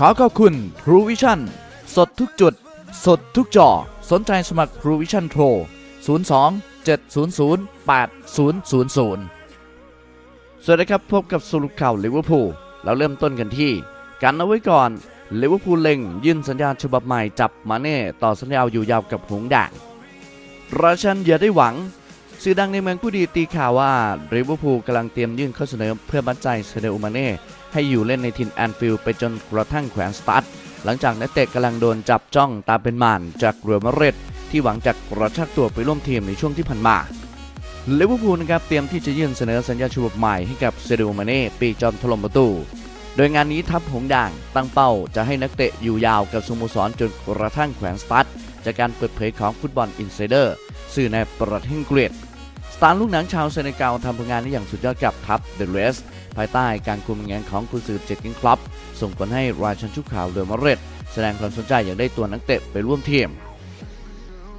ขอขอบคุณ True Vision สดทุกจุด สดทุกจอ สนใจสมัคร True Vision โทร02 700 8000 สวัสดีครับพบกับสรุปข่าวลิเวอร์พูลเราเริ่มต้นกันที่ กันเอาไว้ก่อนลิเวอร์พูลเล็งยื่นสัญญาฉบับใหม่จับมาเน่ต่อสัญญาอยู่ยาวกับหงส์แดงราชันอย่าได้หวัง สื่อดังในเมืองผู้ดีตีข่าวว่าลิเวอร์พูลกำลังเตรียมยื่นข้อเสนอเพื่อบันใจเซเดอุมาเน่ให้อยู่เล่นในทินแอนฟิลด์ไปจนกระทั่งแขวนสตาร์ทหลังจากนักเตะกำลังโดนจับจ้องตามเป็นหมานจากเรอัลมาดริดที่หวังจะกระชากตัวไปร่วมทีมในช่วงที่ผ่านมาลิเวอร์พูลนะครับเตรียมที่จะยื่นเสนอสัญญาฉบับใหม่ให้กับเซเดอุมาเน่ปีจอมถล่มประตูโดยงานนี้ทัพหงด่างตั้งเป้าจะให้นักเตะอยู่ยาวกับสโมสรจนกระทั่งแขวนสตาร์ทจากการเปิดเผยของฟุตบอลอินไซเดอร์สื่อในประเทศอังกฤษ สตาร์ลูกหนังชาวเซเนกัลทำผลงานได้อย่างสุดยอดกับทัพเดอะเรสภายใต้การคุมงานของกุนซือเจคกินคลับ ส่งผลให้ราชันชุกขาวเดอมาเรตแสดงความสนใจอยากได้ตัวนักเตะไปร่วมทีม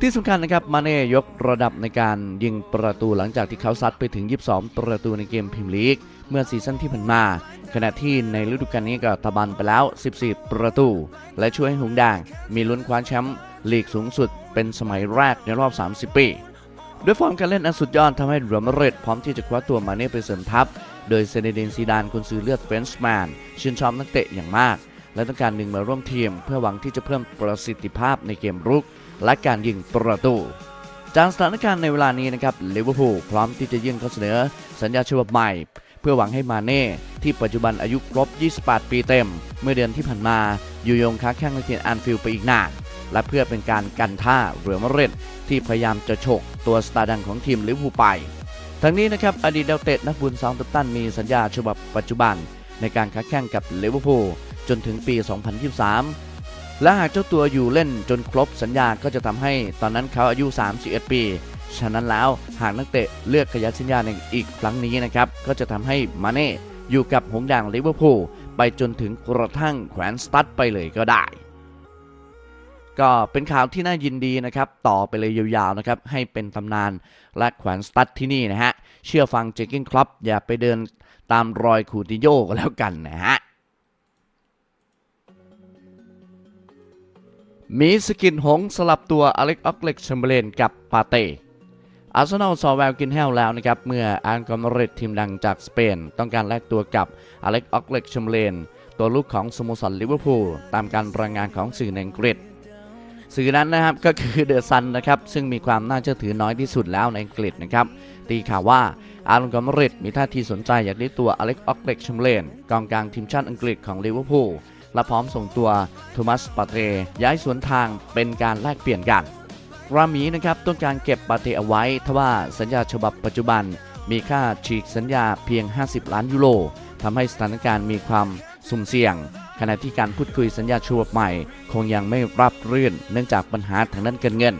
ที่สำคัญนะครับมาเน่ยกระดับในการยิงประตูหลังจากที่เขาซัดไปถึง 22 ประตูในเกมพรีเมียร์ลีก เมื่อซีซั่นที่ผ่านมา ขณะที่ในฤดูกาลนี้ก็ตะบันไปแล้ว 14 ประตู และช่วยให้หงส์แดงมีลุ้นคว้าแชมป์ลีกสูงสุดเป็นสมัยแรกในรอบ 30 ปี ด้วยฟอร์มการเล่นอันสุดยอดทำให้เรอัลมาดริดพร้อมที่จะคว้าตัวมาเน่ไปเสริมทัพ โดยเซเนดินซีดานกุนซื้อเลือดเฟรนช์แมนชื่นชอบนักเตะอย่างมาก และต้องการดึงมาร่วมทีม เพื่อหวังที่จะเพิ่มประสิทธิภาพในเกมรุก และการยิงประตูจากสถานการณ์ในเวลานี้นะครับลิเวอร์พูลพร้อมที่จะยื่นข้อเสนอ สัญญาฉบับใหม่ เพื่อหวังให้มาเน่ที่ปัจจุบันอายุครบ 28 ปีเต็ม เมื่อเดือนที่ผ่านมาอยู่ยงค้าแข้งในทีมแอนฟิลไปอีกนาน และเพื่อเป็นการกันท่าเรือมาดริดที่พยายามจะฉกตัวสตาร์ดังของทีมลิเวอร์พูลไปทั้งนี้นะครับอดีตดาวเตะนักบุญซาวตันตันมีสัญญาฉบับปัจจุบัน ในการค้าแข่งกับลิเวอร์พูลจนถึงปี 2023 และหากเจ้าตัวอยู่เล่นจนครบสัญญาก็จะทำให้ตอนนั้นเขาอายุ 31 ปี ฉะนั้นแล้วหากนักเตะเลือกขยันสัญญาในอีกครั้งนี้นะครับก็จะทำให้มาเน่อยู่กับหงส์แดงลิเวอร์พูลไปจนถึงกระทั่งแขวนสตัดไปเลยก็ได้ ก็เป็นข่าวที่น่ายินดีนะครับ ต่อไปเลยยาวๆนะครับ ให้เป็นตำนานและแขวนสตัดที่นี่นะฮะ เชื่อฟังเจคกิ้งครับอย่าไปเดินตามรอยคูติโยก็แล้วกันนะฮะมีสกินหงสลับตัวอเล็กออกเล็กแชมเบเลนกับปาเต้อาร์เซนอลซอแววกินแห้วแล้วนะครับ เมื่ออานกอมเรตทีมดังจากสเปน ต้องการแลกตัวกับอเล็กออกเล็กแชมเบเลนตัวลูกของสโมสรลิเวอร์พูลตามการรายงานของสื่อในอังกฤษ สื่อนั้นนะครับก็คือเดอะซันนะครับซึ่งมีความน่าเชื่อถือน้อยที่สุดแล้วในอังกฤษนะครับตีข่าวว่าอารอนกอมเรตมีท่าทีสนใจอยากได้ตัวอเล็กออกเล็กชมเบอร์เลนกองกลางทีมชาติอังกฤษของลิเวอร์พูลและพร้อมส่งตัวโทมัสปาเตย้ายสวนทางเป็นการแลกเปลี่ยนกันรามีนะครับต้องการเก็บปาเตเอาไว้ทว่าสัญญาฉบับปัจจุบัน มีค่าฉีกสัญญาเพียง 50 ล้านยูโรทำให้สถานการณ์มีความสุ่มเสี่ยง ขณะที่การพูดคุยสัญญาฉบับใหม่ คงยังไม่รับรื่น เนื่องจากปัญหาทางด้านการเงิน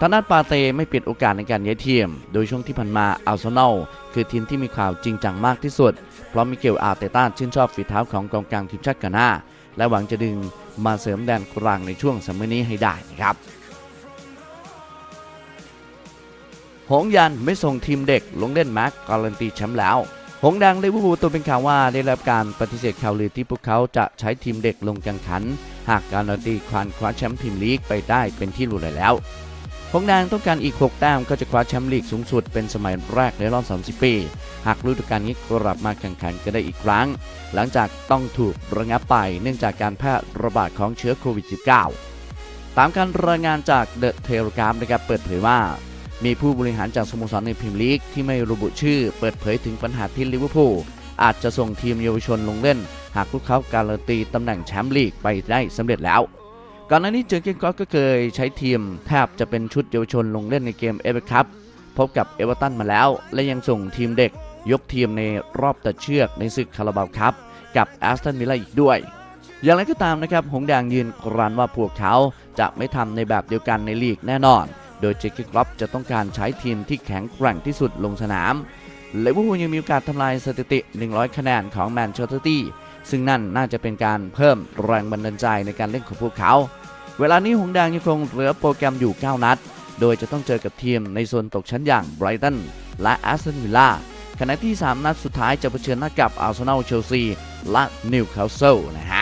ทางด้านปาเตไม่ปิดโอกาสในการย้ายทีม โดยช่วงที่ผ่านมาอัลเซนอลคือทีมที่มีข่าวจริงจังมากที่สุด เพราะมิเกลอาร์เตต้าชื่นชอบฝีเท้าของกองกลางทีมชาติกานาและหวังจะดึงมาเสริมแดนกลางในช่วงซัมเมอร์นี้ให้ได้นะครับหงยันไม่ส่งทีมเด็กลงเล่นแม็กการันตีแชมป์แล้ว หงดังลิเวอร์พูลตัวเป็นข่าวว่าได้รับการปฏิเสธข่าวลือที่พวกเขาจะใช้ทีมเด็กลงแข่งขัน หากการันตีควานคว้าแชมป์พรีเมียร์ลีกไปได้เป็นที่รู้เลยแล้วหงแดงต้องการอีก 6 แต้มก็จะคว้าแชมป์ลีกสูงสุดเป็นสมัยแรกในรอบ 30 ปี หากฤดูกาลนี้กลับมาแข่งขันกันได้อีกครั้ง หลังจากต้องถูกระงับไปเนื่องจากการแพร่ระบาดของเชื้อโควิด -19 ตามการรายงานจากเดอะเทเลกราฟนะครับเปิดเผยว่า มีผู้บริหารจากสโมสรในพรีเมียร์ลีกที่ไม่ระบุชื่อ เปิดเผยถึงปัญหาที่ลิเวอร์พูลอาจจะส่งทีมเยาวชนลงเล่น หากพวกเขาการันตีตำแหน่งแชมป์ลีกไปได้สำเร็จแล้ว ก่อนหน้านี้เจอร์เกนกอสก็เคยใช้ทีมแทบจะเป็นชุดเยาวชนลงเล่นในเกมเอเวอร์คัพพบกับเอเวอร์ตันมาแล้ว และยังส่งทีมเด็กยกทีมในรอบตัดเชือกในศึกคาราบาวคัพกับแอสตันวิลล่าอีกด้วย อย่างไรก็ตามนะครับ หงแดงยืนกรานว่าพวกเขาจะไม่ทำในแบบเดียวกันในลีกแน่นอน โดยเจคกี้ครอปจะต้องการใช้ทีมที่แข็งแกร่งที่สุดลงสนามเลเวอร์พูลยังมีโอกาสทำลายสถิติ 100 คะแนนของแมนเชสเตอร์ตี้ซึ่งนั่นน่าจะเป็นการเพิ่มแรงบันดาลใจในการเล่นของพวกเขา เวลานี้หงแดงยังคงเหลือโปรแกรมอยู่ 9 นัด โดยจะต้องเจอกับทีมในโซนตกชั้นอย่างไบรตันและแอสตันวิลล่าขณะที่ 3 นัดสุดท้ายจะเผชิญหน้ากับอาร์เซนอลเชลซีและนิวคาสเซิลนะฮะ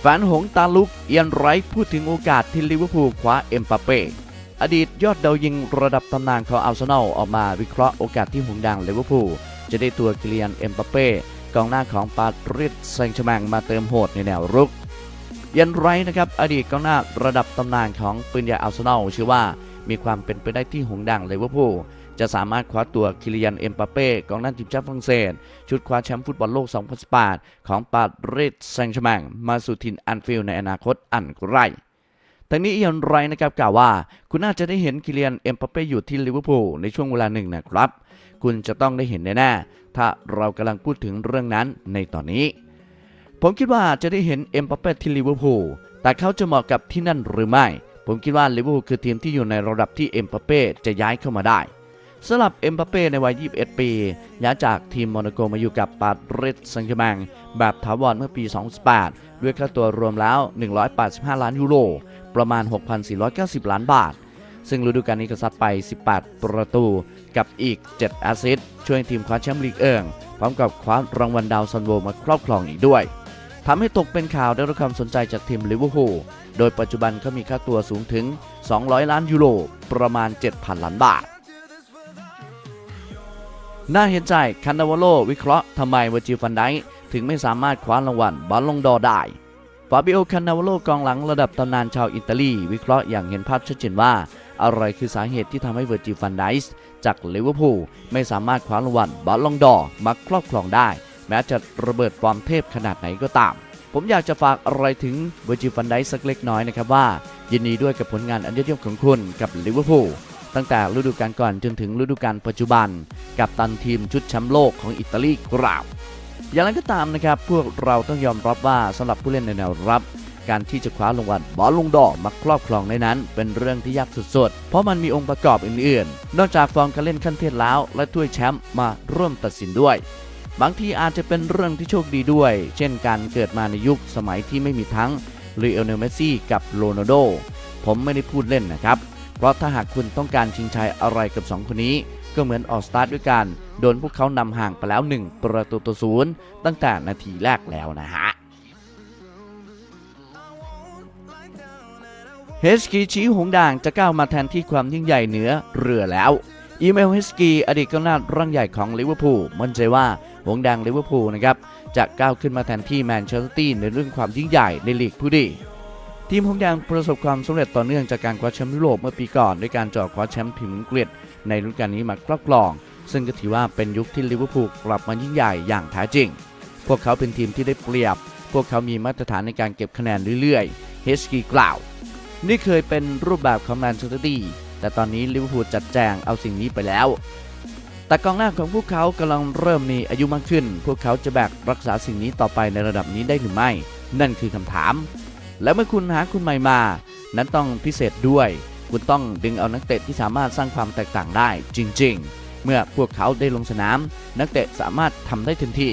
แฟนหงตาลุกเอียนไรท์พูดถึงโอกาสที่ลิเวอร์พูลคว้าเอ็มปาเป้อดีตยอดดาวยิงระดับตำนานของอาร์เซนอลออกมาวิเคราะห์โอกาสที่หงดังลิเวอร์พูลจะได้ตัวกิเลียนเอ็มปาเป้กองหน้าของปารีสแซงต์แชแมงมาเติมโหดในแนวรุกเอียนไรท์นะครับอดีตกองหน้าระดับตำนานของปืนใหญ่อาร์เซนอลเชื่อว่ามีความเป็นไปได้ที่หงดังลิเวอร์พูล จะสามารถคว้าตัวคิเลียนเอ็มปาเป้กองหน้าทีมชาติฝรั่งเศส ชุดคว้าแชมป์ฟุตบอลโลก 2018 ของปารีสแซงต์แชร์แมงมาสู่ทินแอนฟิลในอนาคตอันไกลทั้งนี้เอียนไรนะครับกล่าวว่า คุณน่าจะได้เห็นคิเลียนเอ็มปาเป้อยู่ที่ลิเวอร์พูลในช่วงเวลาหนึ่งนะครับ คุณจะต้องได้เห็นแน่ๆถ้าเรากำลังพูดถึงเรื่องนั้นในตอนนี้ ผมคิดว่าจะได้เห็นเอ็มปาเป้ที่ลิเวอร์พูลแต่เขาจะเหมาะกับที่นั่นหรือไม่ ผมคิดว่าลิเวอร์พูลคือทีมที่อยู่ในระดับที่เอ็มปาเป้จะย้ายเข้ามาได้ สำหรับเอ็มปาเป้ในวัย 21 ปีย้ายจากทีมโมนาโกมาอยู่กับปารีสแซงต์แชร์แมงแบบถาวรเมื่อปี 2018 ด้วยค่าตัวรวมแล้ว 185 ล้านยูโร ประมาณ 6,490 ล้านบาท ซึ่งฤดูกาลนี้ก็ซัดไป 18 ประตูกับอีก 7 แอสซิสต์ช่วยทีมคว้าแชมป์ลีกเอิงพร้อมกับคว้ารางวัลดาวซันโวมาครอบครองอีกด้วยทำให้ตกเป็นข่าวได้รับความสนใจจากทีมลิเวอร์พูลโดยปัจจุบันเขามีค่าตัวสูงถึง 200 ล้านยูโรประมาณ 7,000 ล้านบาท น่าเห็นใจคันนาวาโลวิเคราะห์ทำไมวาจิฟันไดถึงไม่สามารถคว้ารางวัลบอลลงดอได้ฟาบิโอคันนาวาโลกองหลังระดับตำนานชาวอิตาลี วิเคราะห์อย่างเห็นภาพชัดเจนว่า อะไรคือสาเหตุที่ทำให้เวอร์จิฟันไดส์จากลิเวอร์พูลไม่สามารถคว้ารางวัลบอลลงดอมาครอบครองได้ แม้จะระเบิดฟอร์มเทพขนาดไหนก็ตาม ผมอยากจะฝากอะไรถึงเวอร์จิฟันไดส์สักเล็กน้อยนะครับว่า ยินดีด้วยกับผลงานอันยอดเยี่ยมของคุณกับลิเวอร์พูล ตั้งแต่ฤดูกาลก่อนจนถึงฤดูกาลปัจจุบัน กับตันทีมชุดแชมป์โลกของอิตาลีกราบอย่างไรก็ตามนะครับ พวกเราต้องยอมรับว่าสำหรับผู้เล่นในแนวรับ การที่จะคว้ารางวัลบอลลงดอกมาครอบครองในนั้น เป็นเรื่องที่ยากสุดๆ เพราะมันมีองค์ประกอบอื่นๆ นอกจากฟอร์มการเล่นขั้นเทพแล้ว และถ้วยแชมป์มาร่วมตัดสินด้วย บางทีอาจจะเป็นเรื่องที่โชคดีด้วย เช่นการเกิดมาในยุคสมัยที่ไม่มีทั้งลีโอเนลเมสซี่กับโรนัลโดผมไม่ได้พูดเล่นนะครับ เพราะถ้าหากคุณต้องการชิงชัยอะไรกับ 2 คนนี้ ก็เหมือนออกสตาร์ทด้วยกัน โดนพวกเขานำห่างไปแล้ว 1 ประตูต่อศูนย์ตั้งแต่นาทีแรกแล้วนะฮะเฮสกีชี้หงด่างจะก้าวมาแทนที่ความยิ่งใหญ่เหนือเรือแล้วอีเมลเฮสกีอดีตกองหน้าร่างใหญ่ของลิเวอร์พูลมั่นใจว่าหงด่างลิเวอร์พูลนะครับจะก้าวขึ้นมาแทนที่แมนเชสเตอร์ซิตี้ในเรื่องความยิ่งใหญ่ในลีกผู้ดี ทีมหงแดงประสบความสำเร็จต่อเนื่องจากการคว้าแชมป์ยุโรปเมื่อปีก่อน ด้วยการเจาะคว้าแชมป์พรีเมียร์อังกฤษในฤดูกาลนี้มาครอบครอง ซึ่งก็ถือว่าเป็นยุคที่ลิเวอร์พูลกลับมายิ่งใหญ่อย่างแท้จริง พวกเขาเป็นทีมที่ได้เปรียบ พวกเขามีมาตรฐานในการเก็บคะแนนเรื่อยๆเฮสกีกล่าว นี่เคยเป็นรูปแบบของแมนเชสเตอร์ซิตี้แต่ตอนนี้ลิเวอร์พูลจัดแจงเอาสิ่งนี้ไปแล้ว แต่กองหน้าของพวกเขากำลังเริ่มมีอายุมากขึ้น พวกเขาจะแบกรักษาสิ่งนี้ต่อไปในระดับนี้ได้หรือไม่ นั่นคือคำถาม และเมื่อคุณหาคุณใหม่มา นั้นต้องพิเศษด้วย คุณต้องดึงเอานักเตะที่สามารถสร้างความแตกต่างได้จริง ๆ เมื่อพวกเขาได้ลงสนาม นักเตะสามารถทำได้ทันที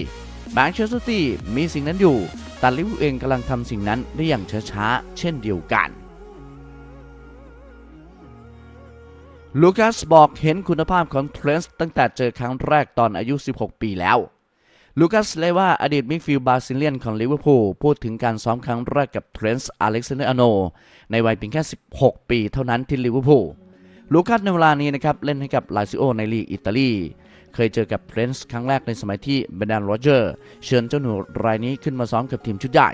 แมนเชสตี้มีสิ่งนั้นอยู่แต่ลิเวอร์พูลเองกำลังทำสิ่งนั้นได้อย่างช้าๆเช่นเดียวกันลูคัสบอกเห็นคุณภาพของเทรนส์ตั้งแต่เจอครั้งแรกตอนอายุ 16 ปีแล้ว ลูคัสเลว่าอดีตมิดฟิลด์บราซิเลียนของลิเวอร์พูลพูดถึงการซ้อมครั้งแรกกับเทรนส์อเล็กซานเดอร์อโน ในวัยเพียงแค่ 16 ปีเท่านั้นที่ลิเวอร์พูลลูคัสในเวลานี้นะครับเล่นให้กับลาซิโอในลีกอิตาลี เคยเจอกับเทรนส์ครั้งแรกในสมัยที่เบรนดานโรเจอร์เชิญเจ้าหนูรายนี้ขึ้นมาซ้อมกับทีมชุดใหญ่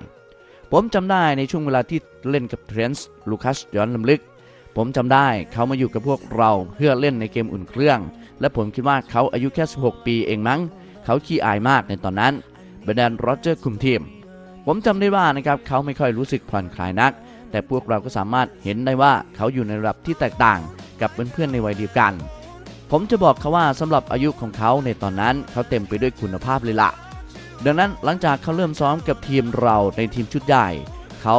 ผมจำได้ในช่วงเวลาที่เล่นกับเทรนส์ลูคัสย้อนลำลึกผมจำได้เขามาอยู่กับพวกเราเพื่อเล่นในเกมอุ่นเครื่อง และผมคิดว่าเขาอายุแค่ 16 ปีเองมั้ง เขาขี้อายมากในตอนนั้นเบรนดานโรเจอร์คุมทีม ผมจำได้ว่านะครับเขาไม่ค่อยรู้สึกผ่อนคลายนัก แต่พวกเราก็สามารถเห็นได้ว่าเขาอยู่ในระดับที่แตกต่างกับเพื่อนๆในวัยเดียวกัน ผมจะบอกเขาว่าสำหรับอายุของเขาในตอนนั้นเขาเต็มไปด้วยคุณภาพเลยล่ะดังนั้นหลังจากเขาเริ่มซ้อมกับทีมเราในทีมชุดใหญ่ เขา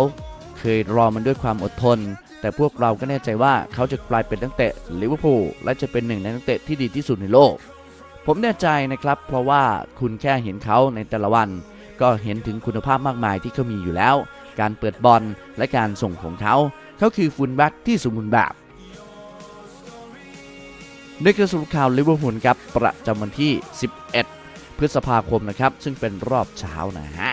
เคยรอมันด้วยความอดทน แต่พวกเราก็แน่ใจว่าเขาจะกลายเป็นนักเตะลิเวอร์พูลและจะเป็นหนึ่งในนักเตะที่ดีที่สุดในโลก ผมแน่ใจนะครับ เพราะว่าคุณแค่เห็นเขาในแต่ละวัน ก็เห็นถึงคุณภาพมากมายที่เขามีอยู่แล้ว การเปิดบอลและการส่งของเขาเขาคือฟุลแบ็กที่สมบูรณ์แบบนี่คือสรุปข่าวลิเวอร์พูลครับประจำวันที่ 11 พฤษภาคมนะครับ ซึ่งเป็นรอบเช้านะฮะ